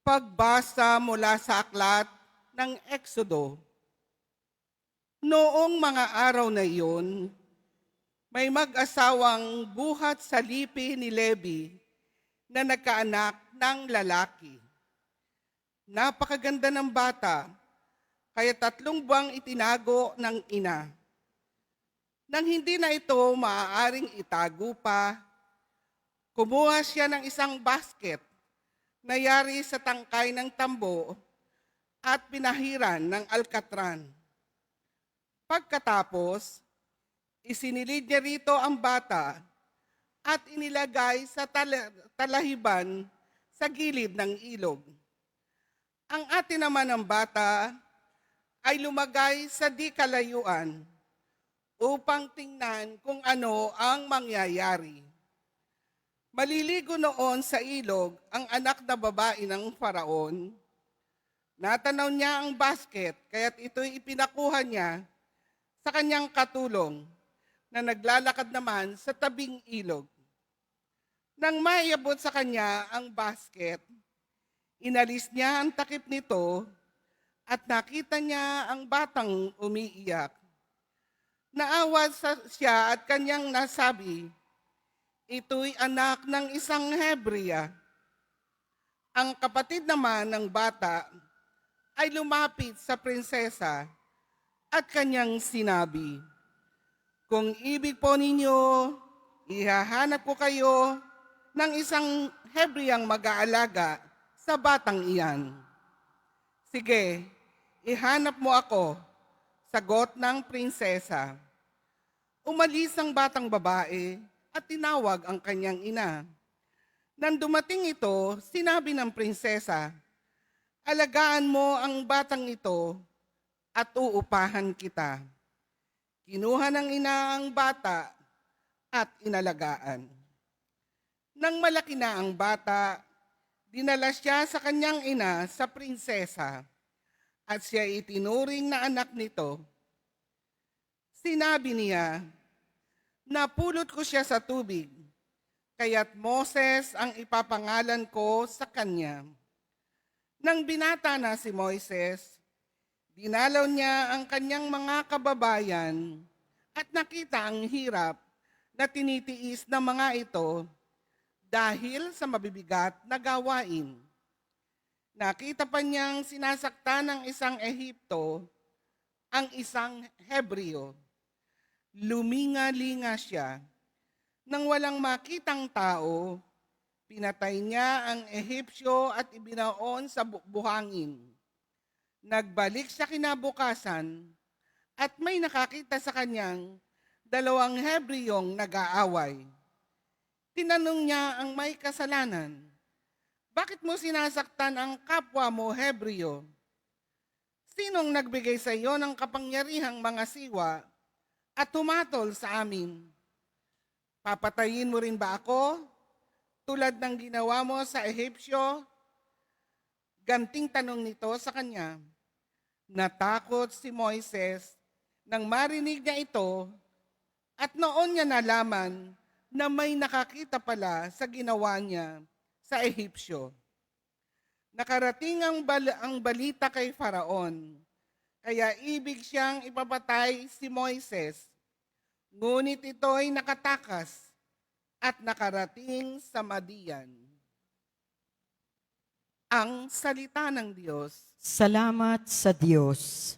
Pagbasa mula sa aklat ng Exodo. Noong mga araw na iyon, may mag-asawang buhat sa lipi ni Levi na nagkaanak ng lalaki. Napakaganda ng bata, kaya tatlong buwang itinago ng ina. Nang hindi na ito maaaring itago pa, kumuha siya ng isang basket na yari sa tangkay ng tambo at pinahiran ng alkatran. Pagkatapos, isinilid niya rito ang bata at inilagay sa tala- talahiban sa gilid ng ilog. Ang atin naman ng bata ay lumagay sa di kalayuan upang tingnan kung ano ang mangyayari. Maliligo noon sa ilog ang anak na babae ng faraon. Natanaw niya ang basket, kaya't ito'y ipinakuha niya sa kanyang katulong na naglalakad naman sa tabing ilog. Nang maiabot sa kanya ang basket, inalis niya ang takip nito at nakita niya ang batang umiiyak. Naawa sa siya at kanyang nasabi, ito'y anak ng isang Hebrea. Ang kapatid naman ng bata ay lumapit sa prinsesa at kanyang sinabi, Kung ibig po ninyo, ihahanap ko kayo ng isang Hebreang mag-aalaga sa batang iyan. Sige, ihanap mo ako, sagot ng prinsesa. Umalis ang batang babae at tinawag ang kanyang ina. Nang dumating ito, sinabi ng prinsesa, Alagaan mo ang batang ito at uupahan kita. Kinuha ng ina ang bata at inalagaan. Nang malaki na ang bata, dinala siya sa kanyang ina sa prinsesa at siya itinuring na anak nito. Sinabi niya, Napulot ko siya sa tubig, kaya't Moses ang ipapangalan ko sa kanya. Nang binata na si Moises, dinalaw niya ang kanyang mga kababayan at nakita ang hirap na tinitiis ng mga ito dahil sa mabibigat na gawain. Nakita pa niyang sinasaktan ng isang Ehipto ang isang Hebreo. Luminga-linga siya. Nang walang makitang tao, pinatay niya ang Ehipsyo at ibinaon sa bu- buhangin. Nagbalik siya kinabukasan at may nakakita sa kanyang dalawang Hebreong nag-aaway. Tinanong niya ang may kasalanan, Bakit mo sinasaktan ang kapwa mo Hebreo? Sinong nagbigay sa iyo ng kapangyarihang mga siwa at tumatol sa amin? Papatayin mo rin ba ako? Tulad ng ginawa mo sa Ehipsyo? Ganting tanong nito sa kanya. Natakot si Moises nang marinig niya ito at noon niya nalaman na may nakakita pala sa ginawa niya sa Ehipsyo. Nakarating ang, bal- ang balita kay Faraon, kaya ibig siyang ipapatay si Moises. Ngunit ito'y nakatakas at nakarating sa Madian. Ang salita ng Diyos. Salamat sa Diyos.